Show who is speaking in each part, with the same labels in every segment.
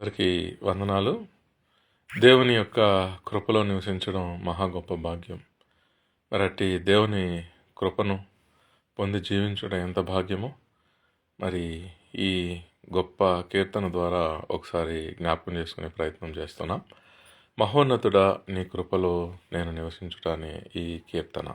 Speaker 1: అందరికీ వందనాలు. దేవుని యొక్క కృపలో నివసించడం మహా గొప్ప భాగ్యం. మరి దేవుని కృపను పొంది జీవించడం ఎంత భాగ్యమో. మరి ఈ గొప్ప కీర్తన ద్వారా ఒకసారి జ్ఞాపకం చేసుకునే ప్రయత్నం చేస్తున్నాం. మహోన్నతుడా నీ కృపలో నేను నివసించుటానే ఈ కీర్తన.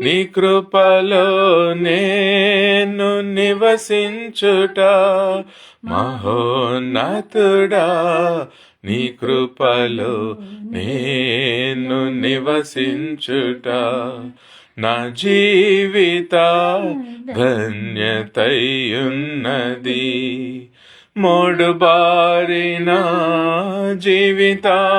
Speaker 1: నీ కృపలో నేను నివసించుట మహోన్నతుడా. నీ కృపలో నేను నివసించుట నా జీవిత ధన్యతయున్నది. మూడు బారిన జీవితాలను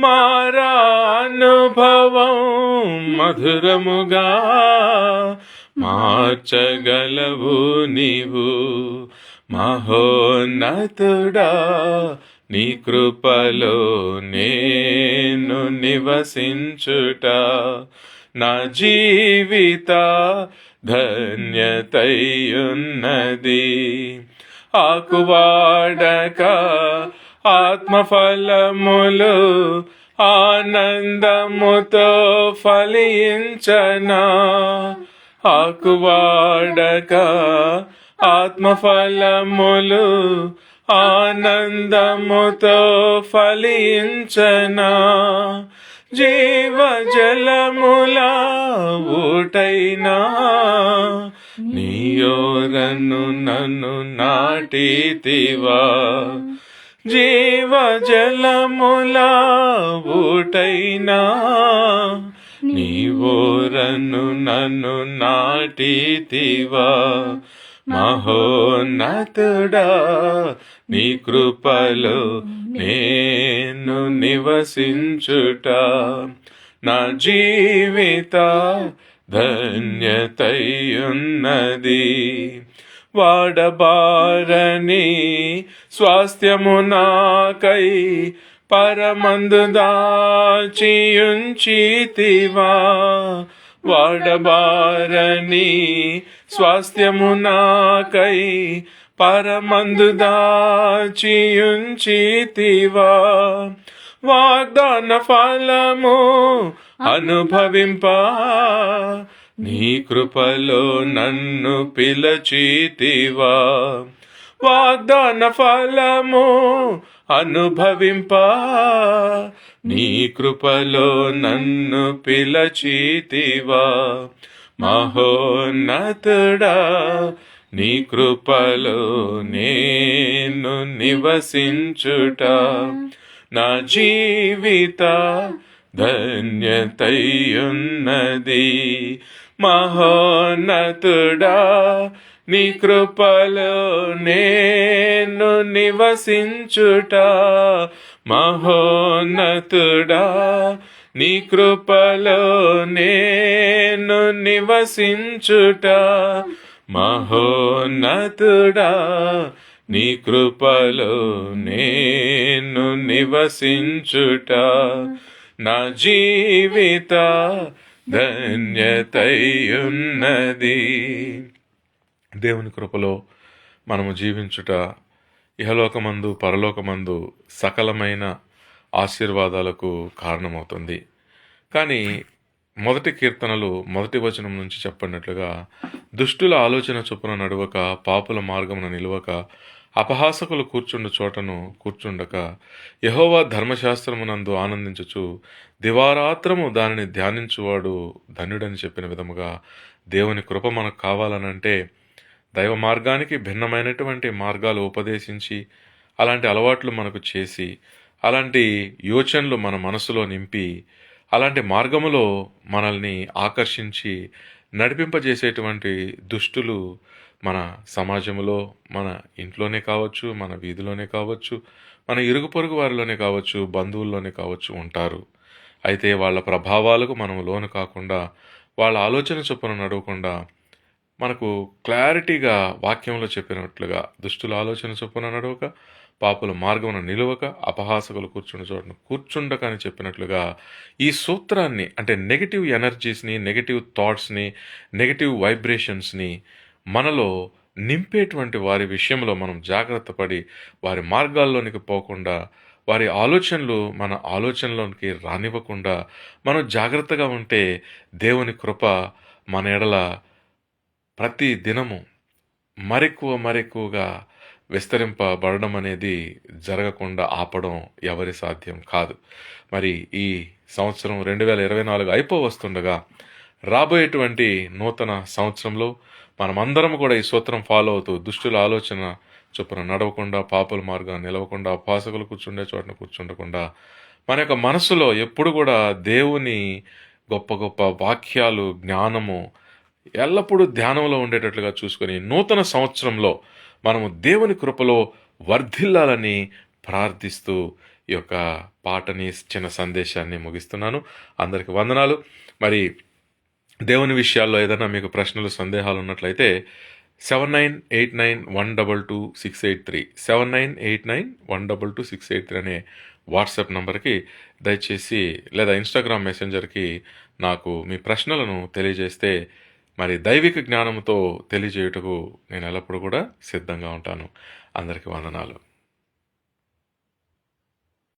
Speaker 1: మారానుభవం మధురముగా మార్చగలవు నీవు. మహోన్నతుడా నీ కృపలో నేను నివసించుట. నా జీవిత ధన్యతయున్నది. ఆకువాడక ఆత్మఫలములు ఆనందముతో ఫలించనా? ఆకువాడక ఆత్మఫలములు ఆనందముతో ఫలించనా? జీవజలముల ఊటైనా? నీయోరను నన్ను నాటితివా? జీవజలముల ఊటైనా. నీవోరను నన్ను నాటితివా. మహోన్నతుడా నీ కృపలో నేను నివసించుట. నా జీవిత ధన్యతయున్నది. వాడబారని స్వాస్థ్యము నాకై పరమందు దాచియుంచితివా. వాడబారని స్వాస్థ్యము నాకై పరమందు దాచియుంచితివా. వాగ్దాన ఫలము అనుభవింపా నీ కృపలో నన్ను పిలచితివా. వాగ్దాన ఫలము అనుభవింప. నీ కృపలో నన్ను పిలచితివా. మహోన్నతుడా నీ కృపలో నేను నివసించుట. నా జీవిత ధన్యతయున్నది. మహోన్నతుడా నీ కృపలో నేను నివసించుట. మహోన్నతుడా నీ కృపలో నేను నివసించుట. మహోన్నతుడా నీ కృపలో నేను నివసించుట. నా జీవిత ధన్యతయున్నది. దేవుని కృపలో మనము జీవించుట ఇహలోకమందు పరలోకమందు సకలమైన ఆశీర్వాదాలకు కారణమవుతుంది. కానీ మొదటి కీర్తనలు మొదటి వచనం నుంచి చెప్పినట్లుగా దుష్టుల ఆలోచన చొప్పున నడవక పాపుల మార్గమున నిలవక అపహాసకులు కూర్చుండు చోటను కూర్చుండక యహోవా ధర్మశాస్త్రమునందు ఆనందించుచు దివారాత్రము దానిని ధ్యానించువాడు ధన్యుడని చెప్పిన విధముగా దేవుని కృప మనకు కావాలనంటే దైవ మార్గానికి భిన్నమైనటువంటి మార్గాలు ఉపదేశించి అలాంటి అలవాట్లు మనకు చేసి అలాంటి యోచనలు మన మనసులో నింపి అలాంటి మార్గములో మనల్ని ఆకర్షించి నడిపింపజేసేటువంటి దుష్టులు మన సమాజంలో మన ఇంట్లోనే కావచ్చు మన వీధిలోనే కావచ్చు మన ఇరుగు పొరుగు వారిలోనే కావచ్చు బంధువుల్లోనే కావచ్చు ఉంటారు. అయితే వాళ్ళ ప్రభావాలకు మనం లోను కాకుండా వాళ్ళ ఆలోచన చొప్పున నడవకుండా మనకు క్లారిటీగా వాక్యంలో చెప్పినట్లుగా దుష్టుల ఆలోచన చొప్పున నడవక పాపుల మార్గమున నిలువక అపహాసకులు కూర్చుని చోటను కూర్చుండక అని చెప్పినట్లుగా ఈ సూత్రాన్ని అంటే నెగిటివ్ ఎనర్జీస్ని నెగిటివ్ థాట్స్ని నెగిటివ్ వైబ్రేషన్స్ని మనలో నింపేటువంటి వారి విషయంలో మనం జాగ్రత్త పడి వారి మార్గాల్లోనికి పోకుండా వారి ఆలోచనలు మన ఆలోచనలోనికి రానివ్వకుండా మనం జాగ్రత్తగా ఉంటే దేవుని కృప మన ఎడల ప్రతి దినము మరెక్కువ మరెక్కువగా విస్తరింపబడడం అనేది జరగకుండా ఆపడం ఎవరి సాధ్యం కాదు. మరి ఈ సంవత్సరం రెండు వేల ఇరవై నాలుగు అయిపోవస్తుండగా రాబోయేటువంటి నూతన సంవత్సరంలో మనమందరం కూడా ఈ సూత్రం ఫాలో అవుతూ దుష్టుల ఆలోచన చొప్పున నడవకుండా పాపుల మార్గాన్ని నిలవకుండా పాసకులు కూర్చుండే చోటన కూర్చుండకుండా మన యొక్క మనసులో ఎప్పుడు కూడా దేవుని గొప్ప గొప్ప వాక్యాలు జ్ఞానము ఎల్లప్పుడూ ధ్యానంలో ఉండేటట్లుగా చూసుకొని నూతన సంవత్సరంలో మనము దేవుని కృపలో వర్ధిల్లాలని ప్రార్థిస్తూ ఈ యొక్క పాటని చిన్న సందేశాన్ని ముగిస్తున్నాను. అందరికి వందనాలు. మరి దేవుని విషయాల్లో ఏదైనా మీకు ప్రశ్నలు సందేహాలు ఉన్నట్లయితే seven nine eight nine one double two six eight three seven nine eight nine one double two six eight three అనే వాట్సాప్ నంబర్కి దయచేసి లేదా ఇన్స్టాగ్రామ్ మెసెంజర్కి నాకు మీ ప్రశ్నలను తెలియజేస్తే మరి దైవిక జ్ఞానంతో తెలియజేయుటకు నేను ఎల్లప్పుడూ కూడా సిద్ధంగా ఉంటాను. అందరికీ వందనాలు.